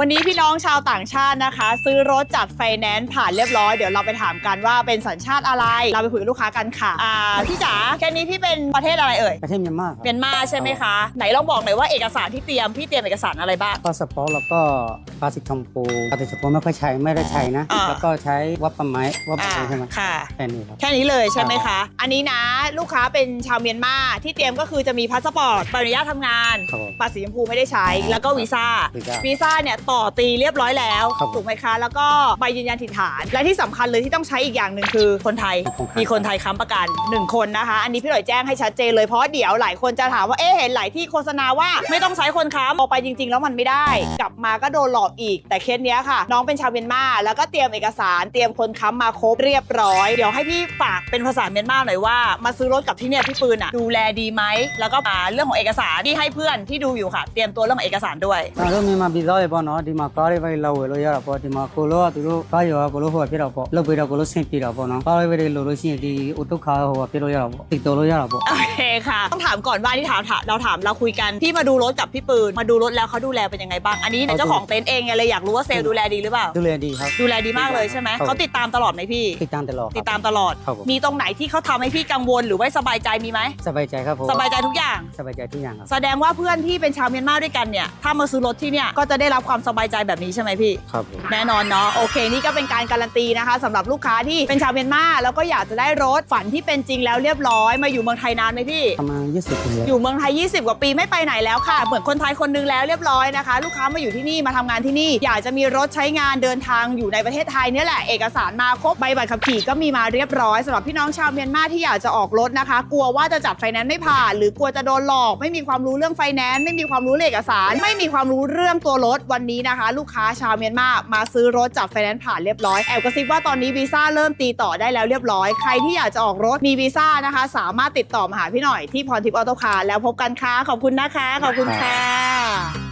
วันนี้พี่น้องชาวต่างชาตินะคะ ซื้อรถจากไฟแนนซ์ผ่านเรียบร้อยเดี๋ยวเราไปถามกันว่าเป็นสัญชาติอะไร เราไปคุยกับลูกค้ากันค่ะอ่าพี่จ๋าแค่นี้พี่เป็นประเทศอะไรเอ่ยประเทศเมียนมาครับเมียนมาใช่ไหมคะ ไหนลองบอกหน่อยว่าเอกสารที่เตรียมพี่เตรียมเอกสารอะไรบ้างพาสปอร์ตแล้วก็พาสปอร์ตชมพูพาสปอร์ตไม่ค่อยใช้ไม่ได้ใช้นะอ่า แล้วก็ใช้วัดปะไม้วัดปะอ่าไม้ใช่ไหมค่ะ แค่นี้ครับ แค่นี้เลยใช่ไหมคะ อันนี้นะลูกค้าเป็นชาวเมียนมาที่เตรียมก็คือจะมีพาสปอร์ตใบอนุญาตทำงานครับผมบัตรสีชมพูไม่ได้ใช้แล้วก็วีซ่าวีซ่าวีซ่าเนี่ยต่อตีเรียบร้อยแล้วถูกไหมคะ แล้วก็ใบยืนยันถิ่นฐาน และที่สำคัญเลยที่ต้องใช้อีกอย่างหนึ่งคือคนไทย มีคนไทยค้ำประกันหนึ่งคนนะคะ อันนี้พี่หน่อยแจ้งให้ชัดเจนเลยเพราะเดี๋ยวหลายคนจะถามว่าเอ๊เห็นหลายที่โฆษณาว่าไม่ต้องใช้คนค้ำออกไปจริง ๆ แล้วมันไม่ได้ กลับมาก็โดนหลอกอีก แต่เคสเนี้ยค่ะ น้องเป็นชาวเมียนมาแล้วก็เตรียมเอกสารเตรียมคนค้ำมาครบเรียบร้อย เดี๋ยวให้พี่ฝากเป็นภาษาเมียนมาหน่อยว่ามาซื้อรถกับที่เนี่ยพี่ปืนอะดูแลดีไหมแล้วก็อ่าเรื่องของเอกสารที่ให้เพื่อนที่ดูอยู่ค่ะ เตรียมตัวเรื่องของเอกสารด้วยเรื่องนี้มาบิดเล่ายปอนเนနော်ဒီမှာကားတွေပဲလောက်ဝယ်လို့ရတာပေါ့ဒီမှာကိုလိုကသူတို့ကားရောကကိုလိုဟိုကဖြစ်တော့ပေါ့လုတ်ပြီးတော့ကိုလိုဆင်ပြေတော့ပေါ့နော်ကားတွေပဲလို့လို့ရှိရင်ဒီအုတ်တုခါဟိုကဖြစ်လို့ရတာပေါ့တိတ်တော်လို့ရတာပေါ့ โอเคค่ะ ต้องถามก่อนว่าที่ถามถามเราถามเราคุยกันพี่มาดูรถกับพี่ปืน มาดูรถแล้วเขาดูแลเป็นยังไงบ้าง อันนี้เนี่ยเจ้าของเต็นท์เองไงเลยอยากรู้ว่าเซลล์ดูแลดีหรือเปล่า ดูแลดีครับ ดูแลดีมากเลยใช่ไหม ครับ เขาติดตามตลอดไหมพี่ ติดตามตลอดค ติ รั ด บ ตามตลอด ครับผม มีตรงไหนที่เขาทำให้พี่กังวลหรือว่าสบายใจมีไหม สบายใจครับผม สบายใจทุกอย่าง สบายใจทุกอย่างครับ แสดงว่าเพื่อนที่เป็นชาวเมียนมาด้วยกันเนี่ย ถ้ามาซื้อรถที่เนี่ยก็จะได้รับความ สบายใจแบบนี้ใช่ไหมพี่ ครับผม แน่นอนเนาะโอเคนี่ก็เป็นการการันตีนะคะสำหรับลูกค้าที่เป็นชาวเมียนมาแล้วก็อยากจะได้รถฝันที่เป็นจริงแล้วเรียบร้อยมาอยู่เมืองไทยนานไหมพี่ ประมาณ 20ปีแล้วอยู่เมืองไทย 20 กว่าปีไม่ไปไหนแล้วค่ะ เหมือนคนไทยคนนึงแล้วเรียบร้อยนะคะ ลูกค้ามาอยู่ที่นี่มาทำงานที่นี่ อยากจะมีรถใช้งานเดินทางอยู่ในประเทศไทยเนี่ยแหละ เอกสารมาครบใบบัตรขับขี่ก็มีมาเรียบร้อยสำหรับพี่น้องชาวเมียนมาที่อยากจะออกรถนะคะ กลัวว่าจะจับไฟแนนซ์ไม่ผ่าน หรือกลัวจะโดนหลอก ไม่มีความรู้เรื่องไฟแนนซ์ไม่มีความรู้เรื่องเอกสาร ไม่มีความรู้เรื่องตัวรถวันนี้นะคะ ลูกค้าชาวเมียนมามาซื้อรถจับไฟแนนซ์ผ่านเรียบร้อยแอบกระซิบว่าตอนนี้วีซ่าเริ่มตีต่อได้แล้วเรียบร้อย ใครที่อยากจะออกรถมีวีซ่านะคะ สามารถติดต่อมาหาพี่หน่อยที่พรทิพย์ออโต้คาร์แล้วพบกันค่ะขอบคุณนะคะขอบคุณค่ะ